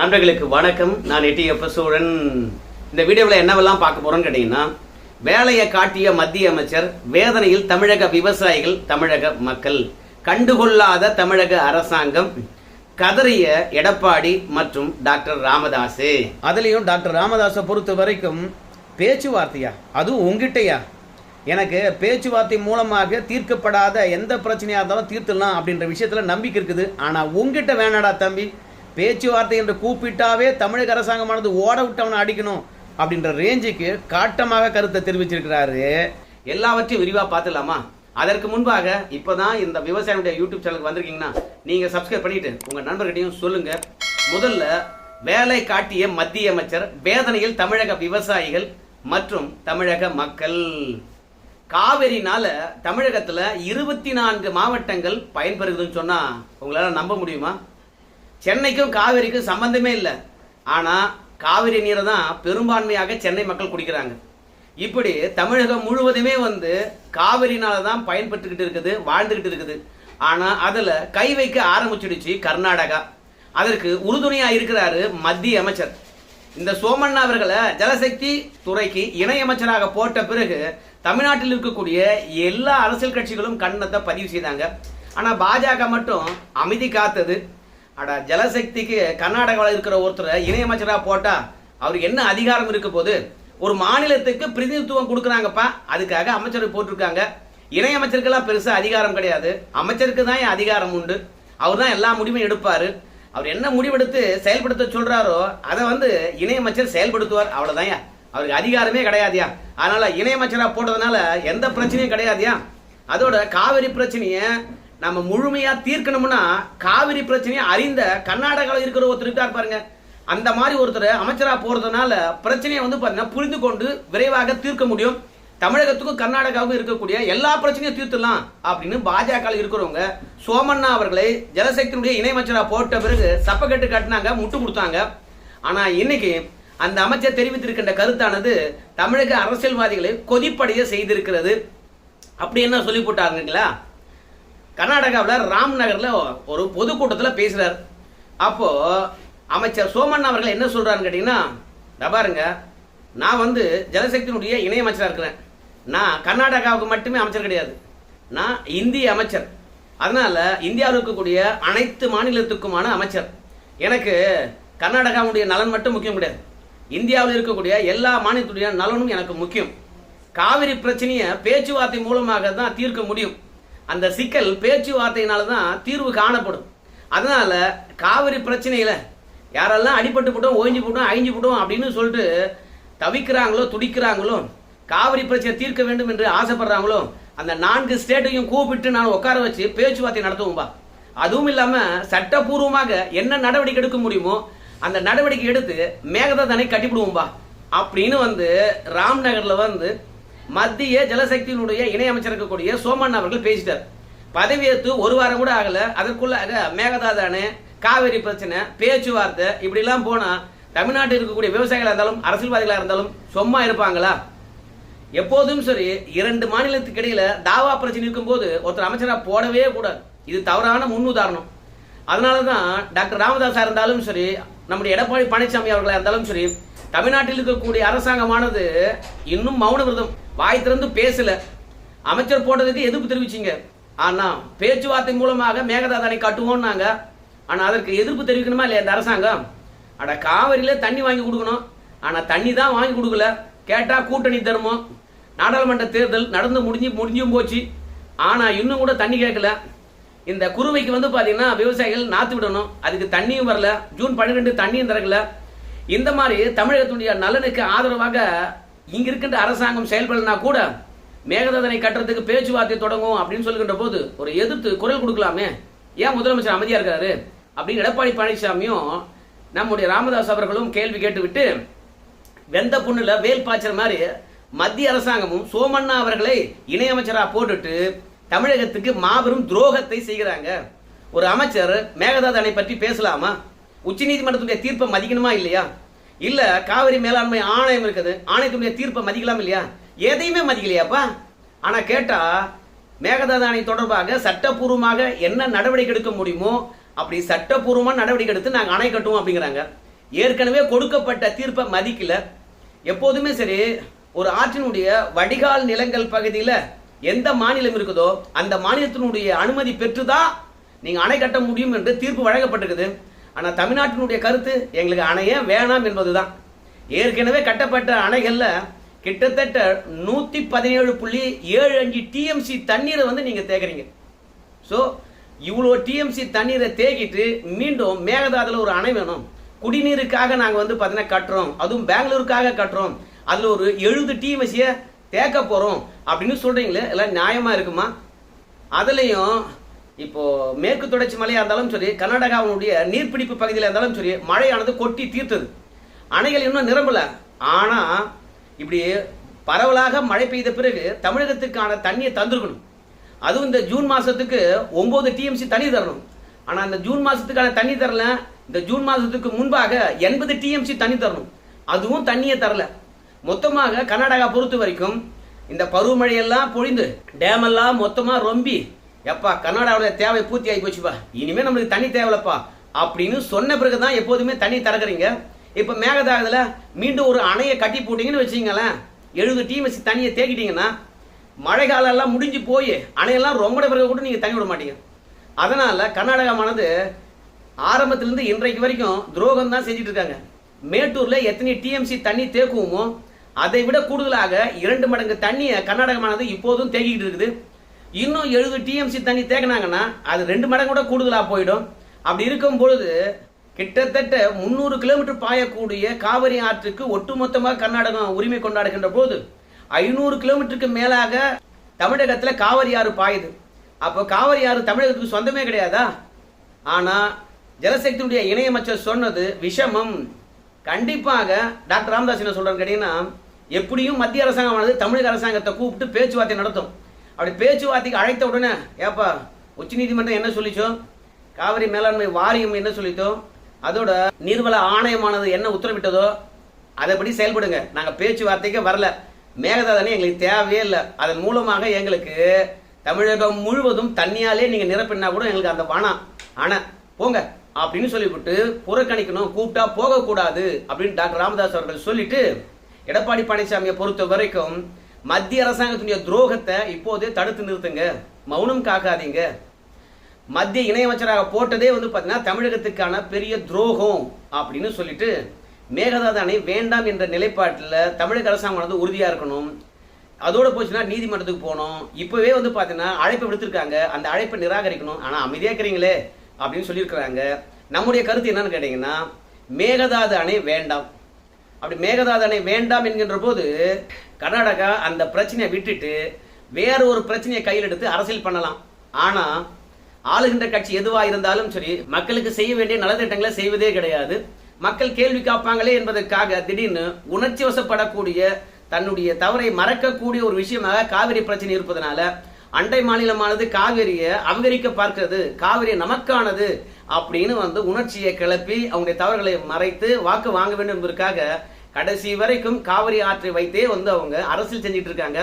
நண்பர்களுக்கு வணக்கம். நான் எட்டி எப்பசூழன் இந்த வீடியோவில் என்னவெல்லாம் பார்க்க போறோம்னு கேட்டீங்கன்னா வேலையை காட்டிய மத்திய அமைச்சர் வேதனையில் தமிழக விவசாயிகள் தமிழக மக்கள். கண்டுகொள்ளாத தமிழக அரசாங்கம் கதறிய எடப்பாடி மற்றும் டாக்டர் ராமதாஸ் அதுலேயும் டாக்டர் ராமதாஸை பொறுத்த வரைக்கும் பேச்சுவார்த்தையா? அதுவும் உங்ககிட்டயா? எனக்கு பேச்சுவார்த்தை மூலமாக தீர்க்கப்படாத எந்த பிரச்சனையாக இருந்தாலும் தீர்த்துடலாம் அப்படின்ற விஷயத்தில் நம்பிக்கை இருக்குது. ஆனால் உங்ககிட்ட வேணாடா தம்பி. பேச்சுவார்த்தை என்று கூப்பிட்டாவே தமிழக அரசாங்கமானது ஓட விட்டவனை அடிக்கணும் அப்படின்ற ரேஞ்சுக்கு காட்டமாக கருத்தை தெரிவிச்சிருக்கிறாரு. எல்லாவற்றையும் விரிவாக பார்த்துலாமா அதற்கு முன்பாக இப்போதான் இந்த விவசாயியுடைய யூடியூப் சேனலுக்கு வந்திருக்கீங்கன்னா நீங்கள் சப்ஸ்கிரைப் பண்ணிட்டு உங்கள் நண்பர்கிட்டையும் சொல்லுங்க. முதல்ல வேலை காட்டிய மத்திய அமைச்சர் வேதனையில் தமிழக விவசாயிகள் மற்றும் தமிழக மக்கள். காவிரினால தமிழகத்துல இருபத்தி நான்கு மாவட்டங்கள் பயன்பெறுகுதுன்னு சொன்னா உங்களால நம்ப முடியுமா? சென்னைக்கும் காவேரிக்கும் சம்பந்தமே இல்லை. ஆனால் காவிரி நீரை தான் பெரும்பான்மையாக சென்னை மக்கள் குடிக்கிறாங்க. இப்படி தமிழகம் முழுவதுமே வந்து காவிரினால தான் பயன்பெற்றுக்கிட்டு இருக்குது வாழ்ந்துக்கிட்டு இருக்குது. ஆனால் அதில் கை வைக்க ஆரம்பிச்சிடுச்சு கர்நாடகா. அதற்கு உறுதுணையாக இருக்கிறாரு மத்திய அமைச்சர். இந்த சோமண்ணா அவர்களை ஜலசக்தி துறைக்கு இணையமைச்சராக போட்ட பிறகு தமிழ்நாட்டில் இருக்கக்கூடிய எல்லா அரசியல் கட்சிகளும் கண்ணத்தை பதிவு செய்தாங்க. ஆனால் பாஜக மட்டும் அமைதி காத்தது. அட ஜலசக்திக்கு கர்நாடகாவில் இருக்கிற ஒருத்தரை இணையமைச்சராக போட்டால் அவருக்கு என்ன அதிகாரம் இருக்க போது ஒரு மாநிலத்துக்கு பிரதிநிதித்துவம் கொடுக்குறாங்கப்பா. அதுக்காக அமைச்சர் போட்டிருக்காங்க. இணையமைச்சருக்கெல்லாம் பெருசாக அதிகாரம் கிடையாது. அமைச்சருக்கு தான் என் அதிகாரம் உண்டு. அவர் தான் எல்லா முடிவும் எடுப்பார். அவர் என்ன முடிவெடுத்து செயல்படுத்த சொல்கிறாரோ அதை வந்து இணையமைச்சர் செயல்படுத்துவார். அவ்வளவுதான் அவருக்கு அதிகாரமே கிடையாதுயா. அதனால் இணையமைச்சராக போட்டதுனால எந்த பிரச்சனையும் கிடையாதுயா. அதோட காவிரி பிரச்சனையை நம்ம முழுமையா தீர்க்கணும்னா காவிரி பிரச்சனையை அறிந்த கர்நாடகாவில் இருக்கிற ஒருத்தர் இருக்கார் பாருங்க. அந்த மாதிரி ஒருத்தர் அமைச்சரா போறதுனால பிரச்சனையை வந்து பாத்தீங்கன்னா புரிந்து கொண்டு விரைவாக தீர்க்க முடியும். தமிழகத்துக்கும் கர்நாடகாவுக்கும் இருக்கக்கூடிய எல்லா பிரச்சனையும் தீர்த்துலாம் அப்படின்னு பாஜக இருக்கிறவங்க சோமண்ணா அவர்களை ஜலசக்தியினுடைய இணையமைச்சராக போட்ட பிறகு சப்பக்கட்டு கட்டினாங்க முட்டு கொடுத்தாங்க. ஆனா இன்னைக்கு அந்த அமைச்சர் தெரிவித்திருக்கின்ற கருத்தானது தமிழக அரசியல்வாதிகளை கொதிப்படைய செய்திருக்கிறது. அப்படி என்ன சொல்லி போட்டாருங்களா? கர்நாடகாவில் ராம்நகரில் ஒரு பொதுக்கூட்டத்தில் பேசுகிறார் அப்போது அமைச்சர் சோமன் அவர்கள் என்ன சொல்றாருன்னு கேட்டிங்கன்னா பாருங்க நான் வந்து ஜலசக்தியினுடைய இணையமைச்சராக இருக்கிறேன். நான் கர்நாடகாவுக்கு மட்டுமே அமைச்சர் கிடையாது. நான் இந்திய அமைச்சர். அதனால் இந்தியாவில் இருக்கக்கூடிய அனைத்து மாநிலத்துக்குமான அமைச்சர். எனக்கு கர்நாடகாவுடைய நலன் மட்டும் முக்கியம் கிடையாது. இந்தியாவில் இருக்கக்கூடிய எல்லா மாநிலத்துடைய நலனும் எனக்கு முக்கியம். காவிரி பிரச்சனையை பேச்சுவார்த்தை மூலமாக தான் தீர்க்க முடியும். அந்த சிக்கல் பேச்சுவார்த்தையினால தான் தீர்வு காணப்படும். அதனால காவிரி பிரச்சனையில் யாரெல்லாம் அடிபட்டு போட்டோம் ஓய்ஞ்சு போட்டோம் அழிஞ்சு போட்டோம் அப்படின்னு சொல்லிட்டு தவிக்கிறாங்களோ துடிக்கிறாங்களோ காவிரி பிரச்சனை தீர்க்க வேண்டும் என்று ஆசைப்படுறாங்களோ அந்த நான்கு ஸ்டேட்டையும் கூப்பிட்டு நான் உட்கார வச்சு பேச்சுவார்த்தை நடத்துவோம்பா. அதுவும் இல்லாமல் சட்டபூர்வமாக என்ன நடவடிக்கை எடுக்க முடியுமோ அந்த நடவடிக்கை எடுத்து மேகதாதனை கட்டிவிடுவோம்பா அப்படின்னு வந்து ராம்நகரில் வந்து மத்திய ஜலசக்தியினுடைய இணையமைச்சர் இருக்கக்கூடிய சோமன் அவர்கள் பேசிட்டார். பதவியேற்று ஒரு வாரம் கூட ஆகல. அதற்குள்ளாக மேகதாதானு காவேரி பிரச்சனை பேச்சுவார்த்தை இப்படிலாம் போனா தமிழ்நாட்டில் இருக்கக்கூடிய விவசாயிகளாக இருந்தாலும் அரசியல்வாதிகளாக இருந்தாலும் சும்மா இருப்பாங்களா? எப்போதும் சரி இரண்டு மாநிலத்துக்கு இடையில தாவா பிரச்சனை இருக்கும்போது ஒருத்தர் அமைச்சராக போடவே கூடாது. இது தவறான முன்னுதாரணம். அதனால தான் டாக்டர் ராமதாஸா இருந்தாலும் சரி நம்முடைய எடப்பாடி பழனிசாமி அவர்களாக இருந்தாலும் சரி தமிழ்நாட்டில் இருக்கக்கூடிய அரசாங்கமானது இன்னும் மௌன விரதம். வாய் திறந்து பேசல. அமைச்சர் போட்டதுக்கு எதிர்ப்பு தெரிவிச்சிங்க. ஆனா பேச்சுவார்த்தை மூலமாக மேகதாதனை கட்டுவோம்னாங்க. ஆனா அதற்கு எதிர்ப்பு தெரிவிக்கணுமா இல்லையா இந்த அரசாங்கம்? அட காவிரியில தண்ணி வாங்கி கொடுக்கணும். ஆனா தண்ணி தான் வாங்கி கொடுக்கல. கேட்டா கூட்டணி தருமம் நாடாளுமன்ற தேர்தல் நடந்து முடிஞ்சு முடிஞ்சும் போச்சு. ஆனா இன்னும் கூட தண்ணி கேட்கல. இந்த குருவைக்கு வந்து பாத்தீங்கன்னா விவசாயிகள் நாத்து விடணும். அதுக்கு தண்ணியும் வரல. ஜூன் பன்னிரெண்டு தண்ணியும் திறக்கல. இந்த மாதிரி தமிழகத்துடைய நலனுக்கு ஆதரவாக இங்க இருக்கின்ற அரசாங்கம் செயல்படலனா கூட மேகதாதனை கட்டுறதுக்கு பேச்சுவார்த்தை தொடங்கும் அப்படின்னு சொல்லுகின்ற போது ஒரு எதிர்த்து குரல் கொடுக்கலாமே. ஏன் முதலமைச்சர் அமைதியா இருக்காரு? அப்படின்னு எடப்பாடி பழனிசாமியும் நம்முடைய ராமதாஸ் அவர்களும் கேள்வி கேட்டுவிட்டு வெந்த புண்ணுல வேல் பாய்ச்சல் மாதிரி மத்திய அரசாங்கமும் சோமண்ணா அவர்களை இணையமைச்சரா போட்டுட்டு தமிழகத்துக்கு மாபெரும் துரோகத்தை செய்கிறாங்க. ஒரு அமைச்சர் மேகதாதனை பற்றி பேசலாமா? உச்சநீதிமன்றத்துடைய தீர்ப்பை மதிக்கணுமா இல்லையா? இல்ல காவிரி மேலாண்மை ஆணையம் இருக்குது. ஆணையத்துடைய தீர்ப்பை மதிக்கலாம் இல்லையா? எதையுமே மதிக்கலையாப்பா? ஆனா கேட்டா மேகதாது அணை தொடர்பாக சட்டப்பூர்வமாக என்ன நடவடிக்கை எடுக்க முடியுமோ அப்படி சட்டப்பூர்வமா நடவடிக்கை எடுத்து நாங்க அணை கட்டுவோம் அப்படிங்கிறாங்க. ஏற்கனவே கொடுக்கப்பட்ட தீர்ப்பை மதிக்கல. எப்போதுமே சரி ஒரு ஆற்றினுடைய வடிகால் நிலங்கள் பகுதியில் எந்த மாநிலம் இருக்குதோ அந்த மாநிலத்தினுடைய அனுமதி பெற்றுதான் நீங்க அணை கட்ட முடியும் என்று தீர்ப்பு வழங்கப்பட்டிருக்குது. ஆனால் தமிழ்நாட்டினுடைய கருத்து எங்களுக்கு அணையே வேணாம் என்பதுதான். ஏற்கனவே கட்டப்பட்ட அணைகளில் கிட்டத்தட்ட நூற்றி பதினேழு புள்ளி ஏழு அஞ்சு டிஎம்சி தண்ணீரை வந்து நீங்கள் தேக்குறீங்க. ஸோ இவ்வளோ டிஎம்சி தண்ணீரை தேக்கிட்டு மீண்டும் மேகதாதில் ஒரு அணை வேணும். குடிநீருக்காக நாங்கள் வந்து பார்த்தீங்கன்னா கட்டுறோம். அதுவும் பெங்களூருக்காக கட்டுறோம். அதில் ஒரு எழுபது டிஎம்சியை தேக்க போகிறோம் அப்படின்னு சொல்கிறீங்களே எல்லாம் நியாயமாக இருக்குமா? அதுலேயும் இப்போ மேற்கு தொடர்ச்சி மலையாக இருந்தாலும் சரி கர்நாடகாவினுடைய நீர்பிடிப்பு பகுதியில் இருந்தாலும் சரி மழையானது கொட்டி தீர்த்தது. அணைகள் இன்னும் நிரம்பல. ஆனால் இப்படி பரவலாக மழை பெய்த பிறகு தமிழகத்துக்கான தண்ணியை தந்துருக்கணும். அதுவும் இந்த ஜூன் மாதத்துக்கு ஒம்பது டிஎம்சி தண்ணி தரணும். ஆனால் அந்த ஜூன் மாதத்துக்கான தண்ணி தரல. இந்த ஜூன் மாதத்துக்கு முன்பாக எண்பது டிஎம்சி தண்ணி தரணும். அதுவும் தண்ணியை தரல. மொத்தமாக கர்நாடகா பொறுத்த வரைக்கும் இந்த பருவமழையெல்லாம் பொழிந்து டேமெல்லாம் மொத்தமாக ரொம்பி எப்பா கர்நாடகாவுடைய தேவை பூர்த்தி ஆகி போச்சுப்பா இனிமே நம்மளுக்கு தண்ணி தேவையில்லப்பா. அப்படின்னு சொன்ன பிறகு தான் எப்போதுமே தண்ணி திறக்கறீங்க இப்போ மேகதாகத்தில் மீண்டும் ஒரு அணையை கட்டி போட்டீங்கன்னு வச்சுங்களேன் எழுபது டிஎம்சி தண்ணியை தேக்கிட்டீங்கன்னா மழை காலம் எல்லாம் முடிஞ்சு போய் அணையெல்லாம் ரொம்ப பிறகு கூட நீங்கள் தண்ணி விட மாட்டீங்க. அதனால் கர்நாடகமானது ஆரம்பத்திலேருந்து இன்றைக்கு வரைக்கும் துரோகம் தான் செஞ்சுட்டு இருக்காங்க மேட்டூரில் எத்தனை டிஎம்சி தண்ணி தேக்குவோமோ அதை விட கூடுதலாக இரண்டு மடங்கு தண்ணியை கர்நாடகமானது இப்போதும் தேக்கிட்டு இருக்குது. இன்னும் எழுபது டிஎம்சி தண்ணி தேக்கினாங்கன்னா அது ரெண்டு மடங்கு கூட கூடுதலாக போயிடும். அப்படி இருக்கும் பொழுது கிட்டத்தட்ட முந்நூறு கிலோமீட்டர் பாயக்கூடிய காவிரி ஆற்றுக்கு ஒட்டுமொத்தமாக கர்நாடகம் உரிமை கொண்டாடுகின்ற போது ஐநூறு கிலோமீட்டருக்கு மேலாக தமிழகத்தில் காவிரி ஆறு பாயுது. அப்போ காவிரி ஆறு தமிழகத்துக்கு சொந்தமே கிடையாதா? ஆனால் ஜலசக்தியுடைய இணையமைச்சர் சொன்னது விஷமம். கண்டிப்பாக டாக்டர் ராமதாஸ் என்ன சொல்கிறேன்னு கேட்டிங்கன்னா எப்படியும் மத்திய அரசாங்கமானது தமிழக அரசாங்கத்தை கூப்பிட்டு பேச்சுவார்த்தை நடத்தும். அப்படி பேச்சுவார்த்தைக்கு அழைத்த உடனே ஏப்பா உச்சநீதிமன்றம் என்ன சொல்லிச்சோ? காவிரி மேலாண்மை வாரியம் என்ன சொல்லித்தோ? அதோட நீர்வள ஆணையமானது என்ன உத்தரவிட்டதோ? அதைப்படி செயல்படுங்க. நாங்கள் பேச்சுவார்த்தைக்கு வரல. மேகதாதனே எங்களுக்கு தேவையே இல்லை. அதன் மூலமாக எங்களுக்கு தமிழகம் முழுவதும் தண்ணியாலே நீங்கள் நிரப்பினா கூட எங்களுக்கு அந்த வானம் ஆனால் போங்க அப்படின்னு சொல்லிவிட்டு புறக்கணிக்கணும் கூப்பிட்டா போகக்கூடாது அப்படின்னு டாக்டர் ராமதாஸ் அவர்கள் சொல்லிட்டு எடப்பாடி பழனிசாமியை பொறுத்த வரைக்கும் மத்திய அரசாங்கத்துடைய துரோகத்தை இப்போதே தடுத்து நிறுத்துங்க. மௌனம் காக்காதீங்க. மத்திய இணையமைச்சராக போட்டதே வந்து பார்த்தீங்கன்னா தமிழகத்துக்கான பெரிய துரோகம் அப்படின்னு சொல்லிட்டு மேகதாது அணை வேண்டாம் என்ற நிலைப்பாட்டில் தமிழக அரசாங்கமானது உறுதியாக இருக்கணும். அதோட போச்சுன்னா நீதிமன்றத்துக்கு போகணும். இப்போவே வந்து பார்த்தீங்கன்னா அழைப்பை விடுத்திருக்காங்க. அந்த அழைப்பை நிராகரிக்கணும். ஆனால் அமைதியாக இருக்கிறீங்களே அப்படின்னு சொல்லியிருக்கிறாங்க. நம்முடைய கருத்து என்னன்னு கேட்டிங்கன்னா மேகதாது அணை வேண்டாம். அப்படி மேகதாதனை வேண்டாம் என்கின்ற போது கர்நாடகா அந்த பிரச்சனையை விட்டுட்டு வேற ஒரு பிரச்சனையை கையில் எடுத்து அரசியல் பண்ணலாம். ஆனா ஆளுகின்ற கட்சி எதுவா இருந்தாலும் சரி மக்களுக்கு செய்ய வேண்டிய நலத்திட்டங்களை செய்வதே கிடையாது. மக்கள் கேள்வி காப்பாங்களே என்பதற்காக திடீர்னு உணர்ச்சி வசப்படக்கூடிய தன்னுடைய தவறை மறக்கக்கூடிய ஒரு விஷயமாக காவிரி பிரச்சனை இருப்பதனால அண்டை மாநிலமானது காவிரியை அபகரிக்க பார்க்கிறது. காவிரி நமக்கானது. அப்படின்னு வந்து உணர்ச்சியை கிளப்பி அவங்களுடைய தவறுகளை மறைத்து வாக்கு வாங்க வேண்டும் என்பதற்காக கடைசி வரைக்கும் காவிரி ஆற்றை வைத்தே வந்து அவங்க அரசியல் செஞ்சிட்டு இருக்காங்க.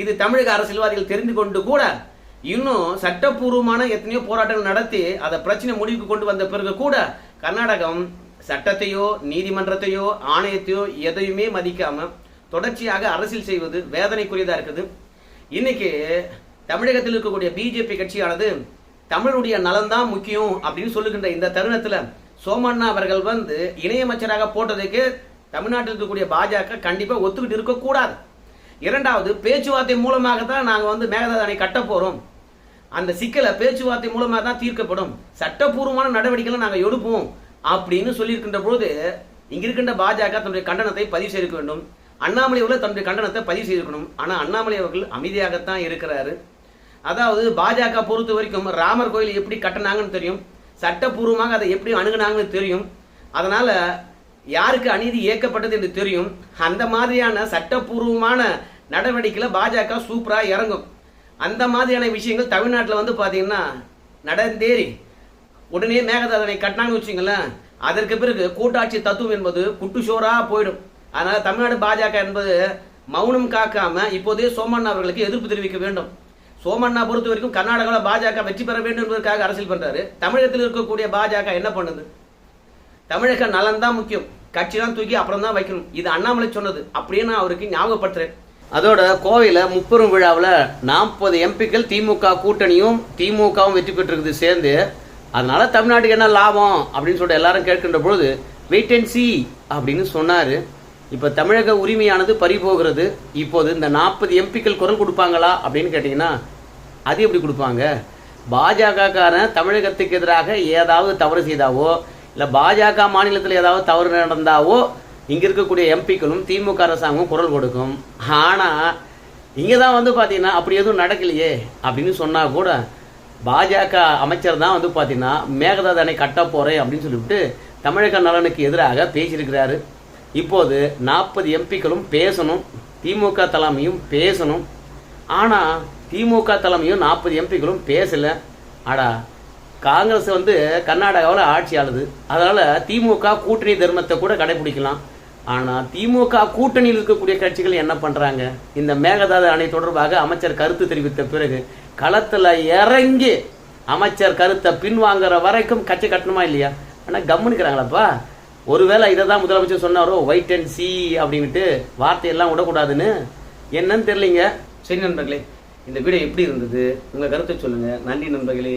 இது தமிழக அரசியல்வாதிகள் தெரிந்து கொண்டு கூட இன்னும் சட்டப்பூர்வமான எத்தனையோ போராட்டங்கள் நடத்தி அதை பிரச்சனை முடிவுக்கு கொண்டு வந்த பிறகு கூட கர்நாடகம் சட்டத்தையோ நீதிமன்றத்தையோ ஆணையத்தையோ எதையுமே மதிக்காம தொடர்ச்சியாக அரசியல் செய்வது வேதனைக்குரியதா இருக்குது. இன்னைக்கு தமிழகத்தில் இருக்கக்கூடிய பிஜேபி கட்சியானது தமிழுடைய நலன்தான் முக்கியம் அப்படின்னு சொல்லுகின்ற இந்த தருணத்துல சோமண்ணா அவர்கள் வந்து இணையமைச்சராக போட்டதுக்கு தமிழ்நாட்டில் இருக்கக்கூடிய பாஜக கண்டிப்பா ஒத்துக்கிட்டு இருக்கக்கூடாது இரண்டாவது பேச்சுவார்த்தை மூலமாக தான் நாங்கள் வந்து மேகதாது அணை கட்ட போறோம். அந்த சிக்கலை பேச்சுவார்த்தை மூலமாக தான் தீர்க்கப்படும். சட்டப்பூர்வமான நடவடிக்கைகளை நாங்கள் எடுப்போம் அப்படின்னு சொல்லியிருக்கின்ற பொழுது இங்க இருக்கின்ற பாஜக தன்னுடைய கண்டனத்தை பதிவு செய்திருக்க வேண்டும். அண்ணாமலை அவர்கள் தன்னுடைய கண்டனத்தை பதிவு செய்திருக்கணும். ஆனால் அண்ணாமலை அவர்கள் அமைதியாகத்தான் இருக்கிறாரு. அதாவது பாஜக பொறுத்த வரைக்கும் ராமர் கோயில் எப்படி கட்டினாங்கன்னு தெரியும். சட்டப்பூர்வமாக அதை எப்படி அணுகுனாங்கன்னு தெரியும். அதனால யாருக்கு அநீதி இயக்கப்பட்டது என்று தெரியும். அந்த மாதிரியான சட்டப்பூர்வமான நடவடிக்கையில் பாஜக சூப்பராக இறங்கும். அந்த மாதிரியான விஷயங்கள் தமிழ்நாட்டில் வந்து பார்த்தீங்கன்னா நடந்தேறி. உடனே மேகதாதனை கட்டினாங்கன்னு வச்சுங்களேன் அதற்கு பிறகு கூட்டாட்சி தத்துவம் என்பது குட்டுஷோரா போயிடும். அதனால் தமிழ்நாடு பாஜக என்பது மௌனம் காக்காமல் இப்போதே சோமண்ணா அவர்களுக்கு எதிர்ப்பு தெரிவிக்க வேண்டும். சோமண்ணா பொறுத்த வரைக்கும் கர்நாடகாவில் பாஜக வெற்றி பெற வேண்டும் என்பதற்காக அரசியல் பண்றாரு. தமிழகத்தில் இருக்கக்கூடிய பாஜக என்ன பண்ணுது? தமிழக நலன் தான் முக்கியம். கட்சிலாம் தூக்கி அப்புறம் தான் வைக்கணும். இது அண்ணாமலை சொன்னது. அப்படியே நான் அவருக்கு ஞாபகப்படுத்துறேன். அதோட கோவையில் முப்பெரும் விழாவில் நாற்பது எம்பிக்கள் திமுக கூட்டணியும் திமுகவும் வெற்றி பெற்றிருக்குது சேர்ந்து. அதனால தமிழ்நாட்டுக்கு என்ன லாபம் அப்படின்னு சொல்லிட்டு எல்லாரும் கேட்கின்ற பொழுது வெயிட் அண்ட் சி அப்படின்னு சொன்னார். இப்போ தமிழக உரிமையானது பறிபோகிறது. இப்போது இந்த நாற்பது எம்பிக்கள் குரல் கொடுப்பாங்களா அப்படின்னு கேட்டிங்கன்னா அது எப்படி கொடுப்பாங்க? பாஜகக்காரன் தமிழகத்துக்கு எதிராக ஏதாவது தவறு செய்தாவோ இல்லை பாஜக மாநிலத்தில் ஏதாவது தவறு நடந்தாவோ இங்கே இருக்கக்கூடிய எம்பிக்களும் திமுக அரசாங்கமும் குரல் கொடுக்கும். ஆனால் இங்கே தான் வந்து பார்த்தீங்கன்னா அப்படி எதுவும் நடக்கலையே அப்படின்னு சொன்னால் கூட பாஜக அமைச்சர் தான் வந்து பார்த்தீங்கன்னா மேகதாது அணை கட்ட போகிறேன் அப்படின்னு சொல்லிவிட்டு தமிழக நலனுக்கு எதிராக பேசியிருக்கிறாரு. இப்போது நாற்பது எம்பிக்களும் பேசணும் திமுக தலைமையும் பேசணும். ஆனால் திமுக தலைமையும் நாற்பது எம்பிக்களும் பேசலை. அடா காங்கிரஸ் வந்து கர்நாடகாவில் ஆட்சி ஆளுது அதனால் திமுக கூட்டணி தர்மத்தை கூட கடைபிடிக்கலாம். ஆனால் திமுக கூட்டணியில் இருக்கக்கூடிய கட்சிகள் என்ன பண்ணுறாங்க இந்த மேகதாது அணை தொடர்பாக அமைச்சர் கருத்து தெரிவித்த பிறகு களத்தில் இறங்கி அமைச்சர் கருத்தை பின்வாங்குற வரைக்கும் கட்சி கட்டணுமா இல்லையா? ஆனால் கம்முனுக்கிறாங்களாப்பா. ஒருவேளை இதை தான் முதலமைச்சர் சொன்னாரோ ஒயிட் அண்ட் சி அப்படின்ட்டு வார்த்தையெல்லாம் விடக்கூடாதுன்னு. என்னன்னு தெரியலிங்க. சரி நண்பர்களே இந்த வீடியோ எப்படி இருந்தது? உங்கள் கருத்தை சொல்லுங்கள் நன்றி நண்பர்களே.